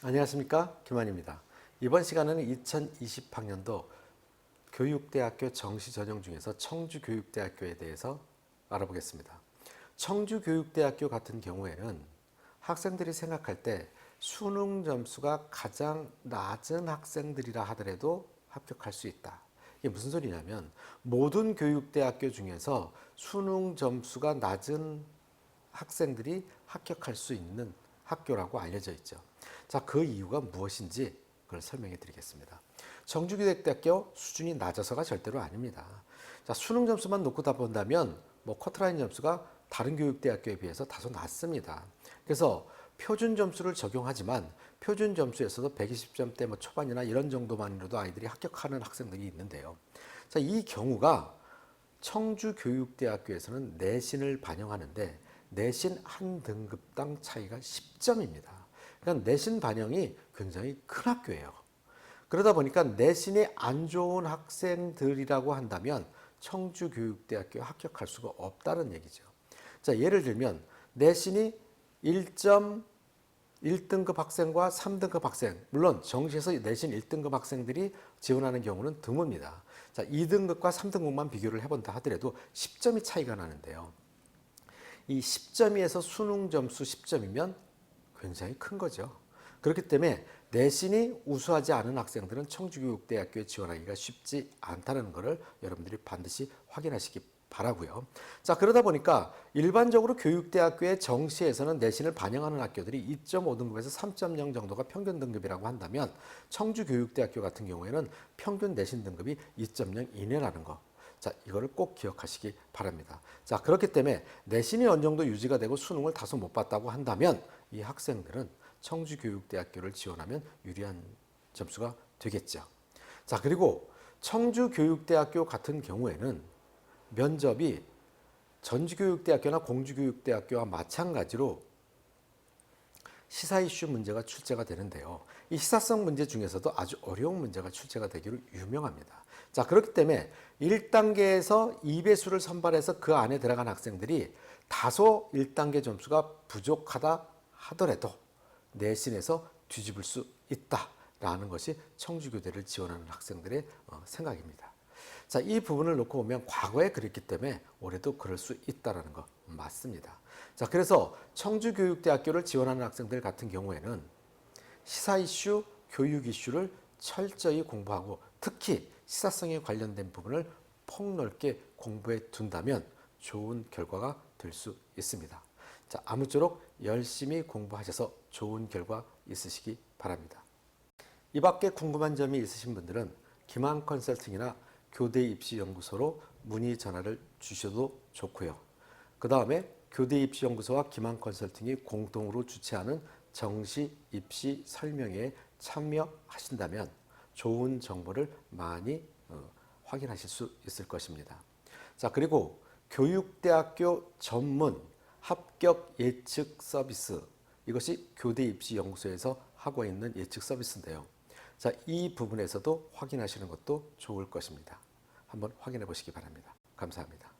안녕하십니까 김한입니다. 이번 시간에는 2020학년도 교육대학교 정시 전형 중에서 청주교육대학교에 대해서 알아보겠습니다. 청주교육대학교 같은 경우에는 학생들이 생각할 때 수능 점수가 가장 낮은 학생들이라 하더라도 합격할 수 있다. 이게 무슨 소리냐면 모든 교육대학교 중에서 수능 점수가 낮은 학생들이 합격할 수 있는 학교라고 알려져 있죠. 자, 그 이유가 무엇인지 그걸 설명해 드리겠습니다. 청주교육대학교 수준이 낮아서가 절대로 아닙니다. 자, 수능 점수만 놓고 다 본다면 뭐 커트라인 점수가 다른 교육대학교에 비해서 다소 낮습니다. 그래서 표준 점수를 적용하지만 표준 점수에서도 120점대 뭐 초반이나 이런 정도만으로도 아이들이 합격하는 학생들이 있는데요. 자, 이 경우가 청주교육대학교에서는 내신을 반영하는데 내신 한 등급당 차이가 10점입니다. 그러니까 내신 반영이 굉장히 큰 학교예요. 그러다 보니까 내신이 안 좋은 학생들이라고 한다면 청주교육대학교에 합격할 수가 없다는 얘기죠. 자, 예를 들면 내신이 1점 1등급 학생과 3등급 학생, 물론 정시에서 내신 1등급 학생들이 지원하는 경우는 드뭅니다. 자, 2등급과 3등급만 비교를 해본다 하더라도 10점이 차이가 나는데요. 이 10점에서 수능 점수 10점이면 굉장히 큰 거죠. 그렇기 때문에 내신이 우수하지 않은 학생들은 청주교육대학교에 지원하기가 쉽지 않다는 것을 여러분들이 반드시 확인하시기 바라고요. 자 그러다 보니까 일반적으로 교육대학교의 정시에서는 내신을 반영하는 학교들이 2.5등급에서 3.0 정도가 평균 등급이라고 한다면 청주교육대학교 같은 경우에는 평균 내신 등급이 2.0 이내라는 거. 자, 이거를 꼭 기억하시기 바랍니다. 자, 그렇기 때문에 내신이 어느 정도 유지가 되고 수능을 다소 못 봤다고 한다면 이 학생들은 청주교육대학교를 지원하면 유리한 점수가 되겠죠. 자, 그리고 청주교육대학교 같은 경우에는 면접이 전주교육대학교나 공주교육대학교와 마찬가지로 시사 이슈 문제가 출제가 되는데요. 이 시사성 문제 중에서도 아주 어려운 문제가 출제가 되기로 유명합니다. 자, 그렇기 때문에 1단계에서 2배수를 선발해서 그 안에 들어간 학생들이 다소 1단계 점수가 부족하다 하더라도 내신에서 뒤집을 수 있다라는 것이 청주교대를 지원하는 학생들의 어, 생각입니다. 자, 이 부분을 놓고 보면 과거에 그랬기 때문에 올해도 그럴 수 있다라는 거 맞습니다. 자, 그래서 청주교육대학교를 지원하는 학생들 같은 경우에는 시사 이슈, 교육 이슈를 철저히 공부하고 특히 시사성에 관련된 부분을 폭넓게 공부해 둔다면 좋은 결과가 될 수 있습니다. 자, 아무쪼록 열심히 공부하셔서 좋은 결과 있으시기 바랍니다. 이 밖에 궁금한 점이 있으신 분들은 김한 컨설팅이나 교대 입시 연구소로 문의 전화를 주셔도 좋고요. 그 다음에 교대 입시 연구소와 김한 컨설팅이 공동으로 주최하는 정시 입시 설명회에 참여하신다면 좋은 정보를 많이 어, 확인하실 수 있을 것입니다. 자, 그리고 교육대학교 전문 합격 예측 서비스 이것이 교대 입시 연구소에서 하고 있는 예측 서비스인데요. 자, 이 부분에서도 확인하시는 것도 좋을 것입니다. 한번 확인해 보시기 바랍니다. 감사합니다.